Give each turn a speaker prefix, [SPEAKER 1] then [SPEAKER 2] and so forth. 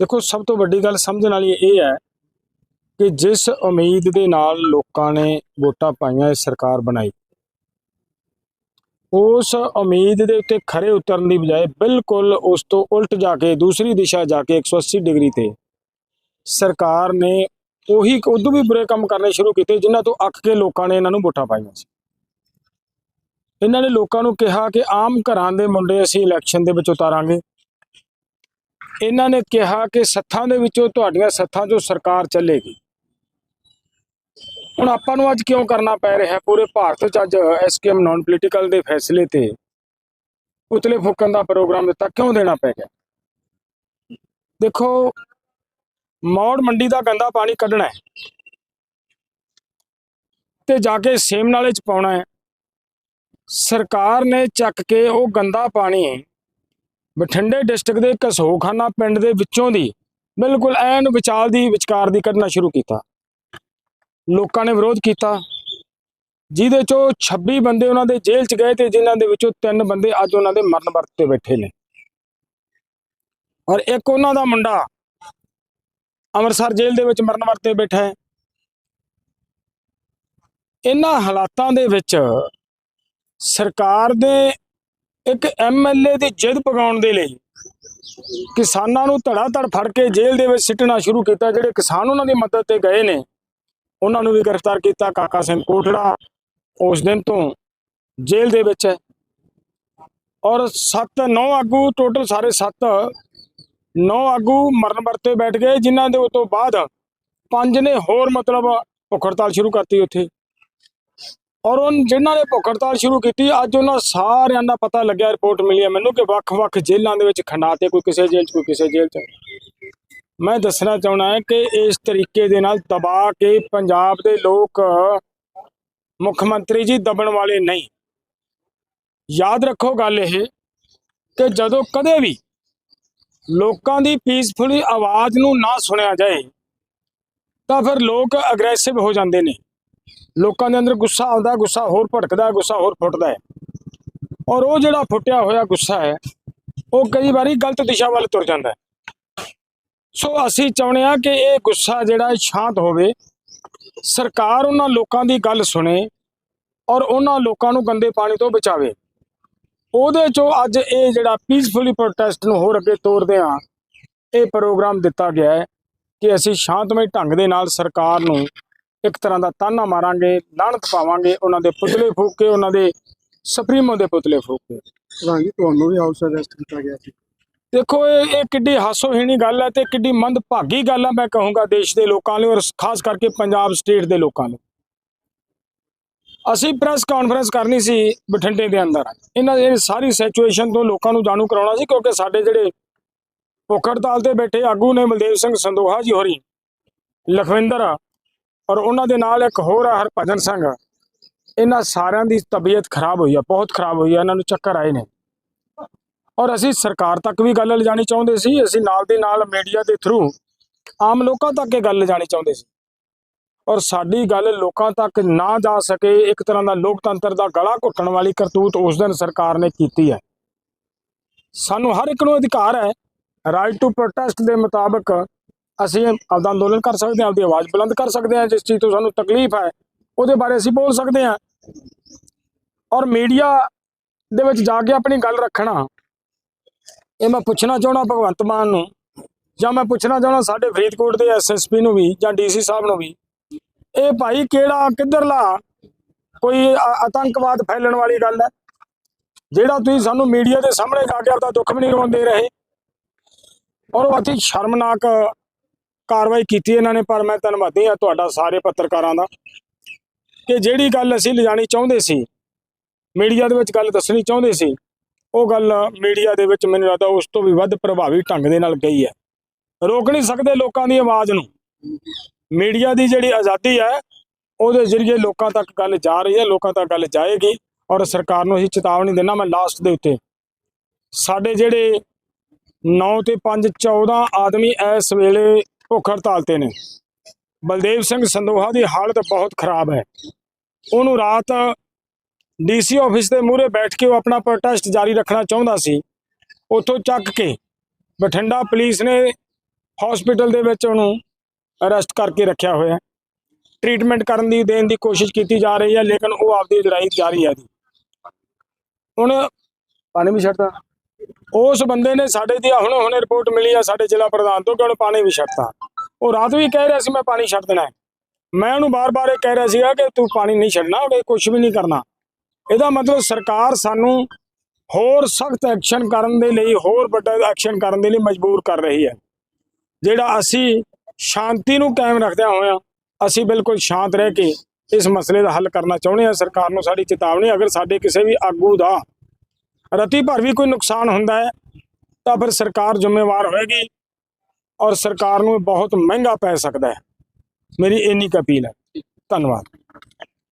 [SPEAKER 1] ਦੇਖੋ, ਸਭ ਤੋਂ ਵੱਡੀ ਗੱਲ ਸਮਝਣ ਵਾਲੀ ਇਹ ਹੈ ਕਿ ਜਿਸ ਉਮੀਦ ਦੇ ਨਾਲ ਲੋਕਾਂ ਨੇ ਵੋਟਾਂ ਪਾਈਆਂ, ਇਹ ਸਰਕਾਰ ਬਣਾਈ। ਉਸ ਉਮੀਦ ਦੇ ਉੱਤੇ ਖਰੇ ਉਤਰਨ ਦੀ ਬਜਾਏ ਬਿਲਕੁਲ ਉਸ ਤੋਂ ਉਲਟ ਜਾ ਕੇ, ਦੂਸਰੀ ਦਿਸ਼ਾ ਜਾ ਕੇ 180 ਡਿਗਰੀ ਤੇ ਸਰਕਾਰ ਨੇ ਉਹੀ ਉਦੋਂ ਵੀ ਬੁਰੇ ਕੰਮ ਕਰਨੇ ਸ਼ੁਰੂ ਕੀਤੇ ਜਿਨ੍ਹਾਂ ਤੋਂ ਅੱਕ ਕੇ ਲੋਕਾਂ ਨੇ ਇਹਨਾਂ ਨੂੰ ਵੋਟਾਂ ਪਾਈਆਂ ਸੀ। ਇਹਨਾਂ ਨੇ ਲੋਕਾਂ ਨੂੰ ਕਿਹਾ ਕਿ ਆਮ ਘਰਾਂ ਦੇ ਮੁੰਡੇ ਅਸੀਂ ਇਲੈਕਸ਼ਨ ਦੇ ਵਿੱਚ ਉਤਾਰਾਂਗੇ। ਇਹਨਾਂ ਨੇ ਕਿਹਾ ਕਿ ਸੱਥਾਂ ਦੇ ਵਿੱਚੋਂ ਤੁਹਾਡੀਆਂ ਸੱਥਾਂ 'ਚੋਂ ਸਰਕਾਰ ਚੱਲੇਗੀ। ਹੁਣ ਆਪਾਂ ਨੂੰ ਅੱਜ ਕਿਉਂ ਕਰਨਾ ਪੈ ਰਿਹਾ? ਪੂਰੇ ਭਾਰਤ 'ਚ ਅੱਜ ਐਸਕੇਐਮ ਨਾਨ ਪੋਲੀਟੀਕਲ ਦੇ ਫੈਸਲੇ ਤੇ ਉਤਲੇ ਫੂਕਣ ਦਾ ਪ੍ਰੋਗਰਾਮ ਦਿੱਤਾ, ਕਿਉਂ ਦੇਣਾ ਪੈ ਗਿਆ? ਦੇਖੋ, ਮੌੜ ਮੰਡੀ ਦਾ ਗੰਦਾ ਪਾਣੀ ਕੱਢਣਾ ਹੈ ਤੇ ਜਾ ਕੇ ਸੇਮ ਨਾਲੇ 'ਚ ਪਾਉਣਾ ਹੈ। ਸਰਕਾਰ ਨੇ ਚੱਕ ਕੇ ਉਹ ਗੰਦਾ ਪਾਣੀ ਬਠਿੰਡੇ ਡਿਸਟ੍ਰਿਕਟ ਦੇ ਕਸੋਖਾਨਾ ਪਿੰਡ ਦੇ ਵਿੱਚੋਂ ਦੀ ਬਿਲਕੁਲ ਐਨ ਵਿਚਾਲ ਦੀ ਵਿਚਕਾਰ ਦੀ ਕੱਢਣਾ ਸ਼ੁਰੂ ਕੀਤਾ। ਲੋਕਾਂ ਨੇ ਵਿਰੋਧ ਕੀਤਾ। ਜਿਹਦੇ ਚੋਂ 26 ਬੰਦੇ ਉਹਨਾਂ ਦੇ ਜੇਲ੍ਹ 'ਚ ਗਏ ਤੇ ਜਿਨ੍ਹਾਂ ਦੇ ਵਿੱਚੋਂ ਤਿੰਨ ਬੰਦੇ ਅੱਜ ਉਹਨਾਂ ਦੇ ਮਰਨ ਵਰਤ ਤੇ ਬੈਠੇ ਨੇ। ਔਰ ਇੱਕ ਉਹਨਾਂ ਦਾ ਮੁੰਡਾ ਅੰਮ੍ਰਿਤਸਰ ਜੇਲ੍ਹ ਦੇ ਵਿੱਚ ਮਰਨ ਵਰਤ ਤੇ ਬੈਠਾ ਹੈ। ਇਹਨਾਂ ਹਾਲਾਤਾਂ ਦੇ ਵਿੱਚ ਸਰਕਾਰ ਦੇ ਇੱਕ ਐਮਐਲਏ ਦੀ ਜਿੱਦ ਪਗਾਉਣ ਦੇ ਲਈ ਕਿਸਾਨਾਂ ਨੂੰ ਧੜਾ ਧੜ ਫੜ ਕੇ ਜੇਲ੍ਹ ਦੇ ਵਿੱਚ ਸਿੱਟਣਾ ਸ਼ੁਰੂ ਕੀਤਾ, ਜਿਹੜੇ ਕਿਸਾਨ ਉਹਨਾਂ ਦੀ ਮਦਦ ਤੇ ਗਏ ਨੇ, ਉਹਨਾਂ ਨੂੰ ਵੀ ਗ੍ਰਿਫਤਾਰ ਕੀਤਾ ਕਾਕਾ ਸਿੰਘ ਕੋਟੜਾ ਉਸ ਦਿਨ ਤੋਂ ਜੇਲ੍ਹ ਦੇ ਵਿੱਚ ਹੈ। ਔਰ 7 9 ਆਗੂ ਟੋਟਲ ਸਾਰੇ 7 9 ਆਗੂ ਮਰਨ ਵਰਤੇ ਬੈਠ ਗਏ, ਜਿਨ੍ਹਾਂ ਦੇ ਉਸ ਤੋਂ ਬਾਅਦ ਪੰਜ ਨੇ ਹੋਰ ਮਤਲਬ ਭੁੱਖ ਹੜਤਾਲ ਸ਼ੁਰੂ ਕਰਤੀ ਉੱਥੇ। ਔਰ ਉਹ ਜਿਨ੍ਹਾਂ ਨੇ ਭੁੱਖੜਤਾਲ ਸ਼ੁਰੂ ਕੀਤੀ, ਅੱਜ ਉਹਨਾਂ ਸਾਰਿਆਂ ਦਾ ਪਤਾ ਲੱਗਿਆ, ਰਿਪੋਰਟ ਮਿਲੀ ਹੈ ਮੈਨੂੰ ਕਿ ਵੱਖ-ਵੱਖ ਜੇਲ੍ਹਾਂ ਦੇ ਵਿੱਚ ਖੰਡਾਤੇ, ਕੋਈ ਕਿਸੇ ਜੇਲ੍ਹ 'ਚ, ਕੋਈ ਕਿਸੇ ਜੇਲ੍ਹ 'ਚ। ਮੈਂ ਦੱਸਣਾ ਚਾਹਣਾ ਹੈ ਕਿ ਇਸ ਤਰੀਕੇ ਦੇ ਨਾਲ ਦਬਾ ਕੇ ਪੰਜਾਬ ਦੇ ਲੋਕ ਮੁੱਖ ਮੰਤਰੀ ਜੀ ਦਬਣ ਵਾਲੇ ਨਹੀਂ। ਯਾਦ ਰੱਖੋ ਗੱਲ ਇਹ ਕਿ ਜਦੋਂ ਕਦੇ ਵੀ ਲੋਕਾਂ ਦੀ ਪੀਸਫੁਲੀ ਆਵਾਜ਼ ਨੂੰ ਨਾ ਸੁਣਿਆ ਜਾਏ, ਤਾਂ ਫਿਰ ਲੋਕ ਅਗਰੈਸਿਵ ਹੋ ਜਾਂਦੇ ਨੇ। ਲੋਕਾਂ ਦੇ ਅੰਦਰ ਗੁੱਸਾ ਆਉਂਦਾ, ਗੁੱਸਾ ਹੋਰ ਭੜਕਦਾ ਗੁੱਸਾ ਹੋਰ ਫੁੱਟਦਾ ਹੈ। ਔਰ ਉਹ ਜਿਹੜਾ ਫੁੱਟਿਆ ਹੋਇਆ ਗੁੱਸਾ ਹੈ, ਉਹ ਕਈ ਵਾਰੀ ਗਲਤ ਦਿਸ਼ਾ ਵੱਲ ਤੁਰ ਜਾਂਦਾ ਹੈ। ਸੋ ਅਸੀਂ ਚਾਹੁੰਦੇ ਹਾਂ ਕਿ ਇਹ ਗੁੱਸਾ ਜਿਹੜਾ ਸ਼ਾਂਤ ਹੋਵੇ। ਸਰਕਾਰ ਉਹਨਾਂ ਲੋਕਾਂ ਦੀ ਗੱਲ ਸੁਣੇ ਔਰ ਉਹਨਾਂ ਲੋਕਾਂ ਨੂੰ ਗੰਦੇ ਪਾਣੀ ਤੋਂ ਬਚਾਵੇ। ਉਹਦੇ ਚੋਂ ਅੱਜ ਇਹ ਜਿਹੜਾ ਪੀਸਫੁਲੀ ਪ੍ਰੋਟੈਸਟ ਨੂੰ ਹੋਰ ਅੱਗੇ ਤੋਰਦੇ ਆ ਇਹ ਪ੍ਰੋਗਰਾਮ ਦਿੱਤਾ ਗਿਆ ਹੈ ਕਿ ਅਸੀਂ ਸ਼ਾਂਤਮਈ ਢੰਗ ਦੇ ਨਾਲ ਸਰਕਾਰ ਨੂੰ ਇੱਕ ਤਰ੍ਹਾਂ ਦਾ ਤਾਨਾ ਮਾਰਾਂਗੇ ਲਾਹਨਤ ਪਾਵਾਂਗੇ ਉਹਨਾਂ ਦੇ ਪੁਤਲੇ ਫੂਕ ਕੇ ਉਹਨਾਂ ਦੇ ਸੁਪਰੀਮੋ ਦੇ ਪੁਤਲੇ ਫੂਕ। ਕੇ
[SPEAKER 2] ਰਾਂਗੀ ਤੁਹਾਨੂੰ ਵੀ ਹਾਊਸ ਅਰੈਸਟ ਕੀਤਾ ਗਿਆ ਸੀ।
[SPEAKER 1] ਦੇਖੋ ਇਹ ਇਹ ਕਿੱਡੀ ਹਾਸੋਹੀਣੀ ਗੱਲ ਹੈ ਤੇ ਕਿੱਡੀ ਮੰਦਭਾਗੀ ਗੱਲ ਹੈ ਮੈਂ ਕਹੂੰਗਾ ਦੇਸ਼ ਦੇ ਲੋਕਾਂ ਲਈ ਔਰ ਖਾਸ ਕਰਕੇ ਪੰਜਾਬ ਸਟੇਟ ਦੇ ਲੋਕਾਂ ਲਈ। ਅਸੀਂ ਪ੍ਰੈਸ ਕਾਨਫਰੰਸ ਕਰਨੀ ਸੀ ਬਠਿੰਡੇ ਦੇ ਅੰਦਰ। ਇਹਨਾਂ ਇਹ ਸਾਰੀ ਸਿਚੁਏਸ਼ਨ ਤੋਂ ਲੋਕਾਂ ਨੂੰ ਜਾਣੂ ਕਰਾਉਣਾ ਸੀ ਕਿਉਂਕਿ ਸਾਡੇ ਜਿਹੜੇ ਭੁੱਖ ਹੜਤਾਲ ਤੇ ਬੈਠੇ ਆਗੂ ਨੇ ਬਲਦੇਵ ਸਿੰਘ ਸੰਦੋਹਾ ਜੀ ਹੋਰੀ ਲਖਵਿੰਦਰ ਔਰ ਉਹਨਾਂ ਦੇ ਨਾਲ ਇੱਕ ਹੋਰ ਆ ਹਰਭਜਨ ਸਿੰਘ। ਇਹਨਾਂ ਸਾਰਿਆਂ ਦੀ ਤਬੀਅਤ ਖਰਾਬ ਹੋਈ ਆ, ਬਹੁਤ ਖਰਾਬ ਹੋਈ ਆ, ਇਹਨਾਂ ਨੂੰ ਚੱਕਰ ਆਏ ਨੇ। ਔਰ ਅਸੀਂ ਸਰਕਾਰ ਤੱਕ ਵੀ ਗੱਲ ਲਿਜਾਣੀ ਚਾਹੁੰਦੇ ਸੀ, ਅਸੀਂ ਨਾਲ ਦੇ ਨਾਲ ਮੀਡੀਆ ਦੇ ਥਰੂ ਆਮ ਲੋਕਾਂ ਤੱਕ ਇਹ ਗੱਲ ਲਿਜਾਣੀ ਚਾਹੁੰਦੇ ਸੀ। ਔਰ ਸਾਡੀ ਗੱਲ ਲੋਕਾਂ ਤੱਕ ਨਾ ਜਾ ਸਕੇ, ਇੱਕ ਤਰ੍ਹਾਂ ਦਾ ਲੋਕਤੰਤਰ ਦਾ ਗਲਾ ਘੁੱਟਣ ਵਾਲੀ ਕਰਤੂਤ ਉਸ ਦਿਨ ਸਰਕਾਰ ਨੇ ਕੀਤੀ ਹੈ। ਸਾਨੂੰ ਹਰ ਇੱਕ ਨੂੰ ਅਧਿਕਾਰ ਹੈ ਰਾਈਟ ਟੂ ਪ੍ਰੋਟੈਸਟ ਦੇ ਮੁਤਾਬਕ ਅਸੀਂ ਆਪਦਾ ਅੰਦੋਲਨ ਕਰ ਸਕਦੇ ਹਾਂ, ਆਪਦੀ ਆਵਾਜ਼ ਬੁਲੰਦ ਕਰ ਸਕਦੇ ਹਾਂ, ਜਿਸ ਚੀਜ਼ ਤੋਂ ਸਾਨੂੰ ਤਕਲੀਫ ਹੈ, ਉਹਦੇ ਬਾਰੇ ਅਸੀਂ ਬੋਲ ਸਕਦੇ ਹਾਂ। ਔਰ ਮੀਡੀਆ ਦੇ ਵਿੱਚ ਜਾ ਕੇ ਆਪਣੀ ਗੱਲ ਰੱਖਣਾ, ਇਹ ਮੈਂ ਪੁੱਛਣਾ ਚਾਹਣਾ ਭਗਵੰਤ ਮਾਨ ਨੂੰ, ਜਾਂ ਮੈਂ ਪੁੱਛਣਾ ਚਾਹਣਾ ਸਾਡੇ ਫਰੀਦਕੋਟ ਦੇ ਐਸਐਸਪੀ ਨੂੰ ਵੀ, ਜਾਂ ਡੀਸੀ ਸਾਹਿਬ ਨੂੰ ਵੀ, ਇਹ ਭਾਈ ਕਿਹੜਾ, ਕਿੱਧਰਲਾ ਕੋਈ ਆਤੰਕਵਾਦ ਫੈਲਣ ਵਾਲੀ ਗੱਲ ਹੈ? ਜਿਹੜਾ ਤੁਸੀਂ ਸਾਨੂੰ ਮੀਡੀਆ ਦੇ ਸਾਹਮਣੇ ਜਾ ਕੇ ਆਪਦਾ ਦੁੱਖ ਵੀ ਨਹੀਂ ਰੋਣ ਦੇ ਰਹੇ, ਔਰ ਉਹ ਅਤੀ ਸ਼ਰਮਨਾਕ ਕਾਰਵਾਈ ਕੀਤੀ ਇਹਨਾਂ ਨੇ, ਪਰ ਮੈਂ ਧੰਨਵਾਦੀ ਹਾਂ ਤੁਹਾਡਾ ਸਾਰੇ ਪੱਤਰਕਾਰਾਂ ਦਾ ਕਿ ਜਿਹੜੀ ਗੱਲ ਅਸੀਂ ਲਿਜਾਣੀ ਚਾਹੁੰਦੇ ਸੀ, ਮੀਡੀਆ ਦੇ ਵਿੱਚ ਗੱਲ ਦੱਸਣੀ ਚਾਹੁੰਦੇ ਸੀ, ਉਹ ਗੱਲ ਮੀਡੀਆ ਦੇ ਵਿੱਚ ਮੈਨੂੰ ਲੱਗਦਾ ਉਸ ਤੋਂ ਵੀ ਵੱਧ ਪ੍ਰਭਾਵੀ ਢੰਗ ਦੇ ਨਾਲ ਗਈ ਹੈ। ਰੋਕ ਨਹੀਂ ਸਕਦੇ ਲੋਕਾਂ ਦੀ ਆਵਾਜ਼ ਨੂੰ। ਮੀਡੀਆ ਦੀ ਜਿਹੜੀ ਆਜ਼ਾਦੀ ਹੈ, ਉਹਦੇ ਜ਼ਰੀਏ ਲੋਕਾਂ ਤੱਕ ਗੱਲ ਜਾ ਰਹੀ ਹੈ, ਲੋਕਾਂ ਤੱਕ ਗੱਲ ਜਾਏਗੀ ਔਰ ਸਰਕਾਰ ਨੂੰ ਅਸੀਂ ਚੇਤਾਵਨੀ ਦੇਣਾ ਮੈਂ ਲਾਸਟ ਦੇ ਉੱਤੇ। ਸਾਡੇ ਜਿਹੜੇ 9 ਤੇ 5 14 ਆਦਮੀ ਇਸ ਵੇਲੇ ਭੁੱਖ ਹੜਤਾਲ ਤੇ ਨੇ। ਬਲਦੇਵ ਸਿੰਘ ਸੰਦੋਹਾ ਦੀ ਹਾਲਤ ਬਹੁਤ ਖਰਾਬ ਹੈ। ਉਹਨੂੰ ਰਾਤ ਡੀਸੀ ਆਫਿਸ ਦੇ ਮੂਹਰੇ ਬੈਠ ਕੇ ਉਹ ਆਪਣਾ ਪ੍ਰੋਟੈਸਟ ਜਾਰੀ ਰੱਖਣਾ ਚਾਹੁੰਦਾ ਸੀ। ਉੱਥੋਂ ਚੱਕ ਕੇ ਬਠਿੰਡਾ ਪੁਲਿਸ ਨੇ ਹਸਪੀਟਲ ਦੇ ਵਿੱਚ ਉਹਨੂੰ ਅਰੈਸਟ ਕਰਕੇ ਰੱਖਿਆ ਹੋਇਆ। ਹੈ ਟ੍ਰੀਟਮੈਂਟ ਕਰਨ ਦੀ, ਦੇਣ ਦੀ ਕੋਸ਼ਿਸ਼ ਕੀਤੀ ਜਾ ਰਹੀ ਹੈ, ਲੇਕਿਨ ਉਹ ਆਪਦੀ ਲੜਾਈ ਜਾਰੀ ਹੈ ਜੀ। ਹੁਣ ਪਾਣੀ ਵੀ ਛੱਡਦਾ ਉਸ ਬੰਦੇ ਨੇ ਸਾਡੇ ਦੀ ਹੁਣੇ ਹੁਣੇ ਰਿਪੋਰਟ ਮਿਲੀ ਆ, ਸਾਡੇ ਜ਼ਿਲ੍ਹਾ ਪ੍ਰਧਾਨ ਤੋਂ ਕਿ ਉਹਨੇ ਪਾਣੀ ਵੀ ਛੱਡਤਾ। ਉਹ ਰਾਤ ਵੀ ਕਹਿ ਰਿਹਾ ਸੀ, ਮੈਂ ਪਾਣੀ ਛੱਡ ਦੇਣਾ ਮੈਂ ਉਹਨੂੰ ਬਾਰ-ਬਾਰ ਇਹ ਕਹਿ ਰਿਹਾ ਸੀਗਾ ਕਿ ਤੂੰ ਪਾਣੀ ਨਹੀਂ ਛੱਡਣਾ ਉਹ ਕੁਝ ਵੀ ਨਹੀਂ ਕਰਨਾ। ਇਹਦਾ ਮਤਲਬ ਸਰਕਾਰ ਸਾਨੂੰ ਹੋਰ ਸਖਤ ਐਕਸ਼ਨ ਕਰਨ ਦੇ ਲਈ, ਹੋਰ ਵੱਡਾ ਐਕਸ਼ਨ ਕਰਨ ਦੇ ਲਈ ਮਜਬੂਰ ਕਰ ਰਹੀ ਹੈ। ਜਿਹੜਾ ਅਸੀਂ ਸ਼ਾਂਤੀ ਨੂੰ ਕਾਇਮ ਰੱਖਦਿਆਂ ਹੋਇਆਂ ਅਸੀਂ ਬਿਲਕੁਲ ਸ਼ਾਂਤ ਰਹਿ ਕੇ ਇਸ ਮਸਲੇ ਦਾ ਹੱਲ ਕਰਨਾ ਚਾਹੁੰਦੇ ਹਾਂ। ਸਰਕਾਰ ਨੂੰ ਸਾਡੀ ਚੇਤਾਵਨੀ ਅਗਰ ਸਾਡੇ ਕਿਸੇ ਵੀ ਆਗੂ ਦਾ ਰਤੀ ਭਰ ਵੀ ਕੋਈ ਨੁਕਸਾਨ ਹੁੰਦਾ ਹੈ, ਤਾਂ ਫਿਰ ਸਰਕਾਰ ਜ਼ਿੰਮੇਵਾਰ ਹੋਏਗੀ ਔਰ ਸਰਕਾਰ ਨੂੰ ਬਹੁਤ ਮਹਿੰਗਾ ਪੈ ਸਕਦਾ ਹੈ। ਮੇਰੀ ਇੰਨੀ ਕੁ ਅਪੀਲ ਹੈ। ਧੰਨਵਾਦ।